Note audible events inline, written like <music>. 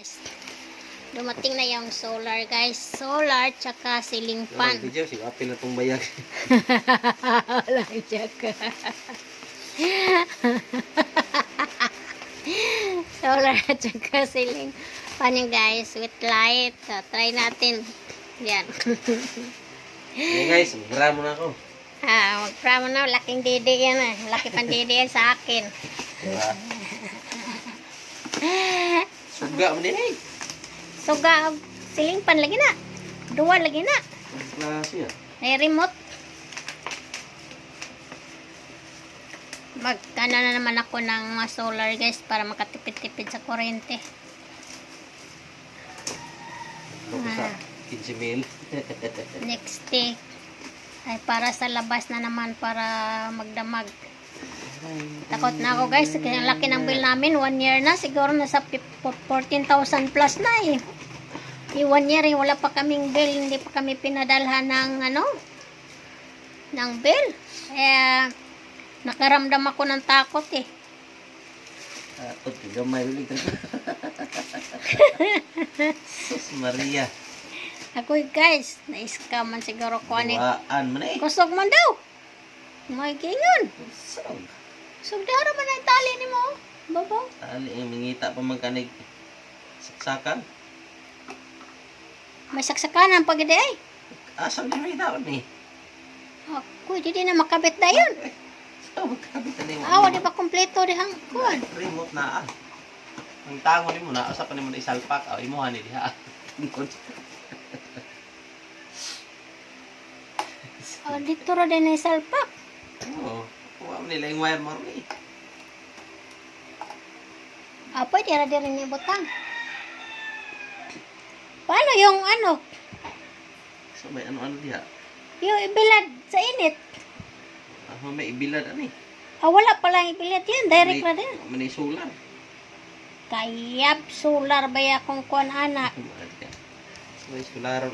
Guys, Dumating na yung solar guys. Solar tsaka ceiling fan. Ang video, si apil na itong bayag. <laughs> Walang tsaka. solar tsaka ceiling fan yung guys. With light. So, try natin. Yan. Hey guys, mura mo na ako. ah, mag-pramo na. Laking didi yan ah. Laki pang didi yan sa akin. Diba? <laughs> Suga mo din eh. Suga, ceiling fan lagi na. Dua lagi na. Klase ah. May remote. Magkano na naman ako ng mga solar guys para makatipid-tipid sa kuryente. Sa 15 mil. <laughs> Next day ay para sa labas na naman para magdamag. Takot na ako guys. Kaya laki ng bill namin. One year na. Siguro nasa fif- 14,000 plus na eh. Yung one year eh, wala pa kaming bill. Hindi pa kami pinadalhan ng ano? Ng bill. Kaya nakaramdam ako ng takot eh. Takot, gamay ulit. Sus Maria. Ako eh, guys, na-scam man siguro ko ani. Mo na eh. Kusog man daw. May gingon. Kusog. Sugdara man ang tali ni mo. Babaw. Tali, eh, mangita pa magkanig. Saksakan. May saksakanan pag ide ay. Asang na may daon eh. Ako, di din na makabit na yun. <laughs> So, magkabit na yung Awa, di ba kompleto di hang kuan. remote na ah. Ang tango ni mo na, asa pa ni mo na isalpak. Oh, imuha ni diha. Oh, dito ra din ay salpak. Oo. Kuha nila yung wire mo eh. Ah, pwede ra din ni butang. Paano yung ano? So, may ano-ano diha. Yung ibilad sa init. Ah, may ibilad ano eh. Ah, wala palang ibilad yan. Direct ra din. May solar. Kayap solar ba ya kung kuan ana. May solar